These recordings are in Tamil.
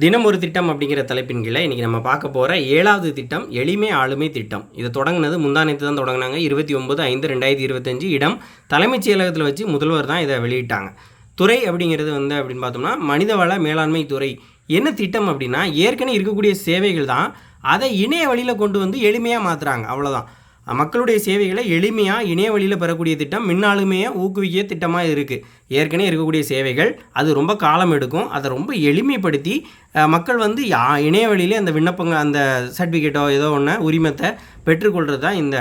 தினம் ஒரு திட்டம் அப்படிங்கிற தலைப்பின் கீழே இன்றைக்கி நம்ம பார்க்க போகிற ஏழாவது திட்டம் எளிமை ஆளுமை திட்டம். இது தொடங்கினது முந்தானத்து தான் தொடங்கினாங்க. இருபத்தி ஒன்பது ஐந்து ரெண்டாயிரத்தி இருபத்தஞ்சு இடம். தலைமைச் செயலகத்தில் வச்சு முதல்வர் தான் இதை வெளியிட்டாங்க. துறை அப்படிங்கிறது வந்து அப்படின்னு பார்த்தோம்னா மனிதவள மேலாண்மை துறை. என்ன திட்டம் அப்படின்னா ஏற்கனவே இருக்கக்கூடிய சேவைகள் தான் அதை இணைய வழியில் கொண்டு வந்து எளிமையாக மாற்றுறாங்க அவ்வளோதான் மக்களுடைய சேவைகளை எளிமையாக இணைய வழியில் பெறக்கூடிய திட்டம் மின்னாளுமையை ஊக்குவிக்க திட்டமாக இருக்குது ஏற்கனவே இருக்கக்கூடிய சேவைகள் அது ரொம்ப காலம் எடுக்கும். அதை ரொம்ப எளிமைப்படுத்தி மக்கள் வந்து யா இணைய வழியிலே அந்த விண்ணப்பங்க அந்த சர்டிஃபிகேட்டோ ஏதோ ஒன்று உரிமத்தை பெற்றுக்கொள்கிறது தான் இந்த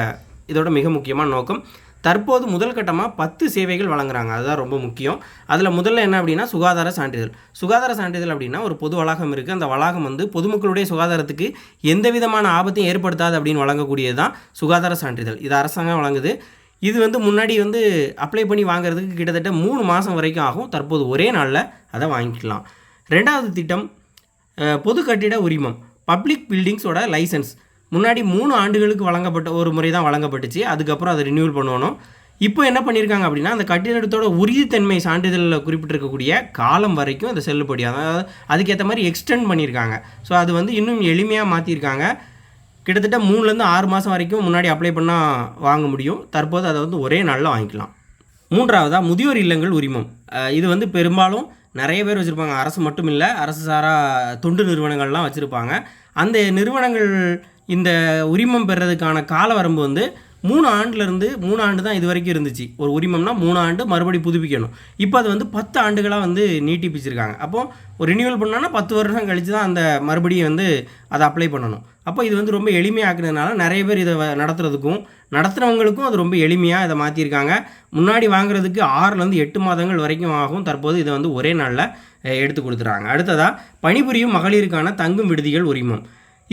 இதோட மிக முக்கியமான நோக்கம். தற்போது முதல் கட்டமாக பத்து சேவைகள் வழங்குறாங்க. அதுதான் ரொம்ப முக்கியம். அதில் முதல்ல என்ன அப்படின்னா சுகாதார சான்றிதழ். சுகாதார சான்றிதழ் அப்படின்னா ஒரு பொது வளாகம் இருக்குது அந்த வளாகம் வந்து பொதுமக்களுடைய சுகாதாரத்துக்கு எந்த விதமான ஆபத்தையும் ஏற்படுத்தாது அப்படின்னு வழங்கக்கூடியது தான் சுகாதார சான்றிதழ். இது அரசாங்கம் வழங்குது. இது வந்து முன்னாடி வந்து அப்ளை பண்ணி வாங்குறதுக்கு கிட்டத்தட்ட மூணு மாதம் வரைக்கும் ஆகும். தற்போது ஒரே நாளில் அதை வாங்கிக்கலாம். ரெண்டாவது திட்டம் பொது கட்டிட உரிமம். பப்ளிக் பில்டிங்ஸோட லைசன்ஸ் முன்னாடி மூணு ஆண்டுகளுக்கு வழங்கப்பட்ட ஒரு முறை தான் வழங்கப்பட்டுச்சு. அதுக்கப்புறம் அதை ரினியூவல் பண்ணணும் இப்போ என்ன பண்ணியிருக்காங்க அப்படின்னா அந்த கட்டிடத்தோட உறுதித்தன்மை சான்றிதழில் குறிப்பிட்டிருக்கக்கூடிய காலம் வரைக்கும் அது செல்லுபடி அதாவது அதுக்கேற்ற மாதிரி எக்ஸ்டெண்ட் பண்ணியிருக்காங்க ஸோ அது வந்து இன்னும் எளிமையாக மாற்றிருக்காங்க கிட்டத்தட்ட மூணுலேருந்து ஆறு மாதம் வரைக்கும் முன்னாடி அப்ளை பண்ணால் வாங்க முடியும். தற்போது அதை வந்து ஒரே நாளில் வாங்கிக்கலாம். மூன்றாவதாக முதியோர் இல்லங்கள் உரிமம். இது வந்து பெரும்பாலும் நிறைய பேர் வச்சுருப்பாங்க. அரசு மட்டும் இல்லை அரசு சாரா தொண்டு நிறுவனங்கள்லாம் வச்சுருப்பாங்க. அந்த நிறுவனங்கள் இந்த உரிமம் பெறதுக்கான கால வரம்பு வந்து மூணு ஆண்டுலேருந்து மூணு ஆண்டு தான் இது வரைக்கும் இருந்துச்சு. ஒரு உரிமம்னா மூணு ஆண்டு மறுபடி புதுப்பிக்கணும். இப்போ அது வந்து பத்து ஆண்டுகளாக வந்து நீட்டிப்பிச்சிருக்காங்க. அப்போ ஒரு ரினியூவல் பண்ணோன்னா பத்து வருஷம் கழித்து தான் அந்த மறுபடியும் வந்து அதை அப்ளை பண்ணணும். அப்போ இது வந்து ரொம்ப எளிமையாக்குனதுனால நிறைய பேர் இதை நடத்துகிறதுக்கும் நடத்துறதுக்கும் நடத்துகிறவங்களுக்கும் அது ரொம்ப எளிமையாக இதை மாற்றிருக்காங்க முன்னாடி வாங்குறதுக்கு ஆறுலேருந்து எட்டு மாதங்கள் வரைக்கும் ஆகும். தற்போது இதை வந்து ஒரே நாளில் எடுத்து கொடுத்துறாங்க. அடுத்ததாக பணிபுரியும் மகளிருக்கான தங்கும் விடுதிகள் உரிமம்.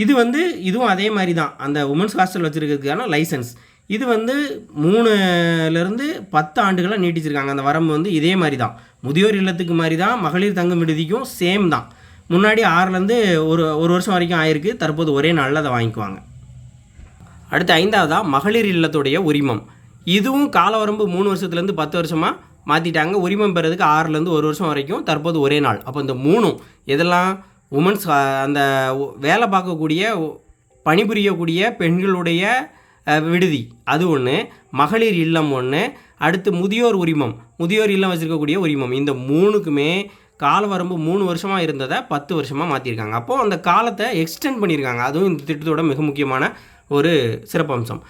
இது வந்து இதுவும் அதே மாதிரி தான் அந்த உமன்ஸ் ஹாஸ்டல் வச்சுருக்கிறதுக்கான லைசன்ஸ் இது வந்து மூணுலேருந்து பத்து ஆண்டுகளாக நீட்டிச்சிருக்காங்க. அந்த வரம்பு வந்து இதே மாதிரி தான் முதியோர் இல்லத்துக்கு மாதிரி தான் மகளிர் தங்கும் விடுதிக்கும் சேம் தான். முன்னாடி ஆறுலேருந்து ஒரு ஒரு வருஷம் வரைக்கும் ஆயிருக்கு. தற்போது ஒரே நாளில் அதை வாங்கிக்குவாங்க. அடுத்து ஐந்தாவதாக மகளிர் இல்லத்துடைய உரிமம். இதுவும் காலவரம்பு மூணு வருஷத்துலேருந்து பத்து வருஷமாக மாற்றிட்டாங்க உரிமம் பெறதுக்கு ஆறுலேருந்து ஒரு வருஷம் வரைக்கும் தற்போது ஒரே நாள். அப்போ இந்த மூணும் இதெல்லாம் உமன்ஸ் அந்த வேலை பார்க்கக்கூடிய பணிபுரியக்கூடிய பெண்களுடைய விடுதி. அது ஒன்று மகளிர் இல்லம் ஒன்று அடுத்து முதியோர் உரிமம். முதியோர் இல்லம் வச்சுருக்கக்கூடிய உரிமம். இந்த மூணுக்குமே கால வரம்பு மூணு வருஷமாக இருந்ததை பத்து வருஷமாக மாற்றிருக்காங்க அப்போது அந்த காலத்தை எக்ஸ்டெண்ட் பண்ணியிருக்காங்க அதுவும் இந்த திட்டத்தோட மிக முக்கியமான ஒரு சிறப்பம்சம்.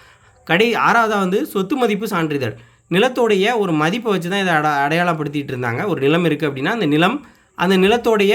கடை ஆறாவதாக வந்து சொத்து மதிப்பு சான்றிதழ். நிலத்தோடைய ஒரு மதிப்பை வச்சு தான் இதை அட அடையாளப்படுத்திகிட்டு இருந்தாங்க. ஒரு நிலம் இருக்குது அப்படின்னா அந்த நிலம் அந்த நிலத்தோடைய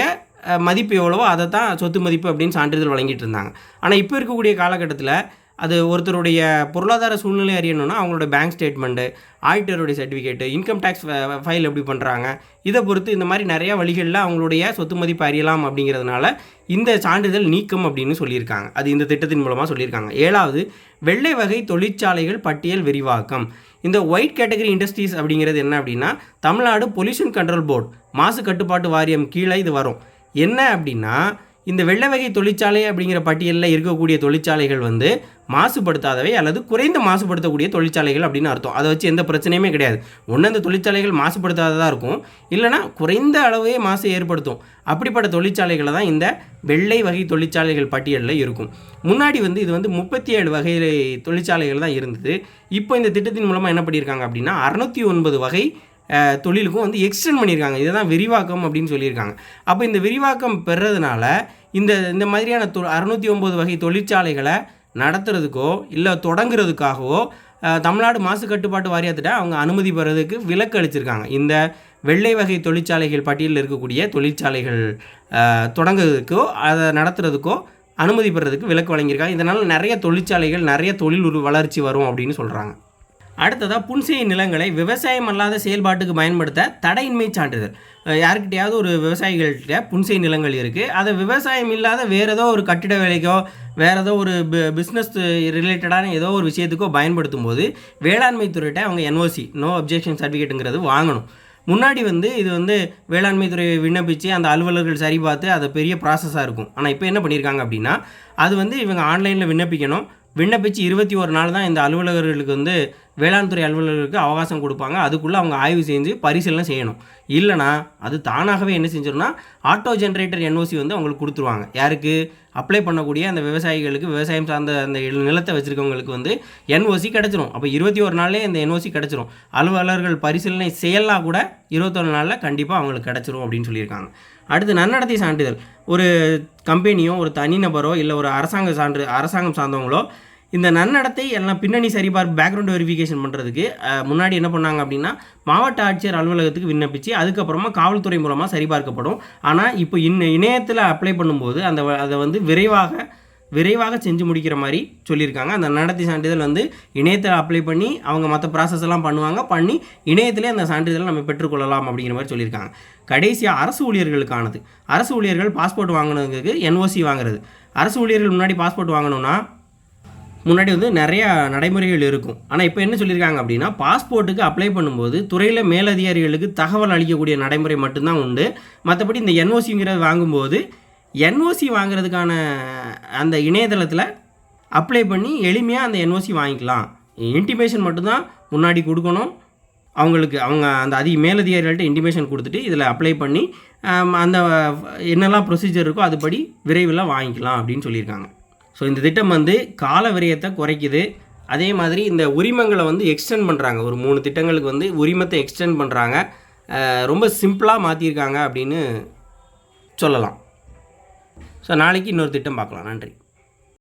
மதிப்பு எவ்வளவோ அதை தான் சொத்து மதிப்பு அப்படின்னு சான்றிதழ் வழங்கிட்டு இருந்தாங்க. ஆனால் இப்போ இருக்கக்கூடிய காலகட்டத்தில் அது ஒருத்தருடைய பொருளாதார சூழ்நிலை அறியணும்னா அவங்களோட பேங்க் ஸ்டேட்மெண்ட்டு ஆடிட்டருடைய சர்டிஃபிகேட்டு இன்கம் டேக்ஸ் ஃபைல் எப்படி பண்ணுறாங்க இதை பொறுத்து இந்த மாதிரி நிறையா வழிகளில் அவங்களுடைய சொத்து மதிப்பு அறியலாம் அப்படிங்கிறதுனால இந்த சான்றிதழ் நீக்கம் அப்படின்னு சொல்லியிருக்காங்க. அது இந்த திட்டத்தின் மூலமாக சொல்லியிருக்காங்க. ஏழாவது வெள்ளை வகை தொழிற்சாலைகள் பட்டியல் விரிவாக்கம். இந்த ஒயிட் கேட்டகரி இண்டஸ்ட்ரீஸ் அப்படிங்கிறது என்ன அப்படின்னா தமிழ்நாடு பொல்யூஷன் கண்ட்ரோல் போர்டு மாசு கட்டுப்பாட்டு வாரியம் கீழே இது வரும். என்ன அப்படின்னா இந்த வெள்ளை வகை தொழிற்சாலை அப்படிங்கிற பட்டியலில் இருக்கக்கூடிய தொழிற்சாலைகள் வந்து மாசுபடுத்தாதவை அல்லது குறைந்த மாசுபடுத்தக்கூடிய தொழிற்சாலைகள் அப்படின்னு அர்த்தம். அதை வச்சு எந்த பிரச்சனையுமே கிடையாது. ஒன்று அந்த தொழிற்சாலைகள் மாசுபடுத்தாததாக இருக்கும். இல்லைனா குறைந்த அளவே மாசை ஏற்படுத்தும். அப்படிப்பட்ட தொழிற்சாலைகளை தான் இந்த வெள்ளை வகை தொழிற்சாலைகள் பட்டியலில் இருக்கும். முன்னாடி வந்து இது வந்து முப்பத்தி ஏழு வகை தொழிற்சாலைகள் தான் இருந்தது. இப்போ இந்த திட்டத்தின் மூலமாக என்ன பண்ணியிருக்காங்க அப்படின்னா அறநூற்றி ஒன்பது வகை தொழிலுக்கும் வந்து எக்ஸ்டெண்ட் பண்ணியிருக்காங்க. இதுதான் விரிவாக்கம் அப்படின்னு சொல்லியிருக்காங்க. அப்போ இந்த விரிவாக்கம் பெறதுனால இந்த இந்த மாதிரியான தொ அறுநூற்றி ஒம்பது வகை தொழிற்சாலைகளை நடத்துறதுக்கோ இல்லை தொடங்குறதுக்காகவோ தமிழ்நாடு மாசு கட்டுப்பாட்டு வாரியத்திட்ட அவங்க அனுமதி பெறதுக்கு விலக்கு அளிச்சிருக்காங்க. இந்த வெள்ளை வகை தொழிற்சாலைகள் பட்டியலில் இருக்கக்கூடிய தொழிற்சாலைகள் தொடங்குறதுக்கோ அதை நடத்துறதுக்கோ அனுமதி பெறதுக்கு விலக்கு வழங்கியிருக்காங்க. இதனால் நிறைய தொழிற்சாலைகள் நிறைய தொழில் வளர்ச்சி வரும் அப்படின்னு சொல்கிறாங்க அடுத்ததாக புன்செய் நிலங்களை விவசாயம் அல்லாத செயல்பாட்டுக்கு பயன்படுத்த தடையின்மை சான்றிதழ். யாருக்கிட்டையாவது ஒரு விவசாயிகள்கிட்ட புன்செய் நிலங்கள் இருக்குது அதை விவசாயம் இல்லாத வேறு ஏதோ ஒரு கட்டிட வேலைக்கோ வேறு ஏதோ ஒரு பிஸ்னஸ் ரிலேட்டடான ஏதோ ஒரு விஷயத்துக்கோ பயன்படுத்தும் போது வேளாண்மை துறையிட்ட அவங்க என்ஓசி நோ அப்ஜெக்ஷன் சர்டிஃபிகேட்டுங்கிறது வாங்கணும். முன்னாடி வந்து இது வந்து வேளாண்மை துறையை விண்ணப்பித்து அந்த அலுவலர்கள் சரி பார்த்து அது பெரிய ப்ராசஸாக இருக்கும். ஆனால் இப்போ என்ன பண்ணியிருக்காங்க அப்படின்னா அது வந்து இவங்க ஆன்லைனில் விண்ணப்பிக்கணும். விண்ணப்பித்து இருபத்தி ஒரு நாள் தான் இந்த அலுவலகர்களுக்கு வந்து வேளாண் துறை அலுவலர்களுக்கு அவகாசம் கொடுப்பாங்க. அதுக்குள்ளே அவங்க ஆய்வு செஞ்சு பரிசீலனை செய்யணும். இல்லைனா அது தானாகவே என்ன செஞ்சிடும்னா ஆட்டோ ஜென்ரேட்டர் என்ஓசி வந்து அவங்களுக்கு கொடுத்துருவாங்க. யாருக்கு? அப்ளை பண்ணக்கூடிய அந்த விவசாயிகளுக்கு விவசாயம் சார்ந்த அந்த நிலத்தை வச்சுருக்கவங்களுக்கு வந்து என்ஓசி கிடச்சிரும். அப்போ இருபத்தி ஒரு நாள்லேயே இந்த என்ஓசி கிடச்சிரும். அலுவலர்கள் பரிசீலனை செய்யலாம் கூட இருபத்தொரு நாளில் கண்டிப்பாக அவங்களுக்கு கிடச்சிரும் அப்படின்னு சொல்லியிருக்காங்க. அடுத்து நன்னடத்தை சான்றிதழ். ஒரு கம்பெனியோ ஒரு தனிநபரோ இல்லை ஒரு அரசாங்க சான்று அரசாங்கம் சார்ந்தவங்களோ இந்த நன்னடத்தை எல்லாம் பின்னணி சரிபார்ப்பு பேக்ரவுண்ட் வெரிஃபிகேஷன் பண்ணுறதுக்கு முன்னாடி என்ன பண்ணாங்க அப்படின்னா மாவட்ட ஆட்சியர் அலுவலகத்துக்கு விண்ணப்பிச்சு அதுக்கப்புறமா காவல்துறை மூலமாக சரிபார்க்கப்படும். ஆனால் இப்போ இன்ன இணையத்தில் அப்ளை பண்ணும்போது அந்த வ- அதை வந்து விரைவாக விரைவாக செஞ்சு முடிக்கிற மாதிரி சொல்லியிருக்காங்க. அந்த நடத்தை சான்றிதழ் வந்து இணையத்தில் அப்ளை பண்ணி அவங்க மற்ற ப்ராசஸ் எல்லாம் பண்ணுவாங்க. பண்ணி இணையத்திலே அந்த சான்றிதழை நம்ம பெற்றுக்கொள்ளலாம் அப்படிங்கிற மாதிரி சொல்லியிருக்காங்க. கடைசியாக அரசு ஊழியர்களுக்கானது. அரசு ஊழியர்கள் பாஸ்போர்ட் வாங்கினதுக்கு என்ஓசி வாங்குறது. அரசு ஊழியர்கள் முன்னாடி பாஸ்போர்ட் வாங்கணும்னா முன்னாடி வந்து நிறையா நடைமுறைகள் இருக்கும். ஆனால் இப்போ என்ன சொல்லியிருக்காங்க அப்படின்னா பாஸ்போர்ட்டுக்கு அப்ளை பண்ணும்போது துறையில் மேலதிகாரிகளுக்கு தகவல் அளிக்கக்கூடிய நடைமுறை மட்டும்தான் உண்டு. மற்றபடி இந்த என்ஓசிங்கிறது வாங்கும்போது என்ஓசி வாங்குறதுக்கான அந்த இணையதளத்தில் அப்ளை பண்ணி எளிமையாக அந்த என்ஓசி வாங்கிக்கலாம். இன்டிமேஷன் மட்டும்தான் முன்னாடி கொடுக்கணும். அவங்களுக்கு அவங்க அந்த அதிக மேலதிகாரிகள்ட்ட இன்டிமேஷன் கொடுத்துட்டு இதில் அப்ளை பண்ணி அந்த என்னெல்லாம் ப்ரொசீஜர் இருக்கோ அதுபடி விரைவில் வாங்கிக்கலாம் அப்படின்னு சொல்லியிருக்காங்க. ஸோ இந்த திட்டம் வந்து கால விரயத்தை குறைக்குது. அதே மாதிரி இந்த உரிமங்களை வந்து எக்ஸ்டெண்ட் பண்ணுறாங்க ஒரு மூணு திட்டங்களுக்கு வந்து உரிமத்தை எக்ஸ்டெண்ட் பண்ணுறாங்க ரொம்ப சிம்பிளாக மாற்றிருக்காங்க அப்படின்னு சொல்லலாம். ஸோ நாளைக்கு இன்னொரு திட்டம் பார்க்கலாம். நன்றி.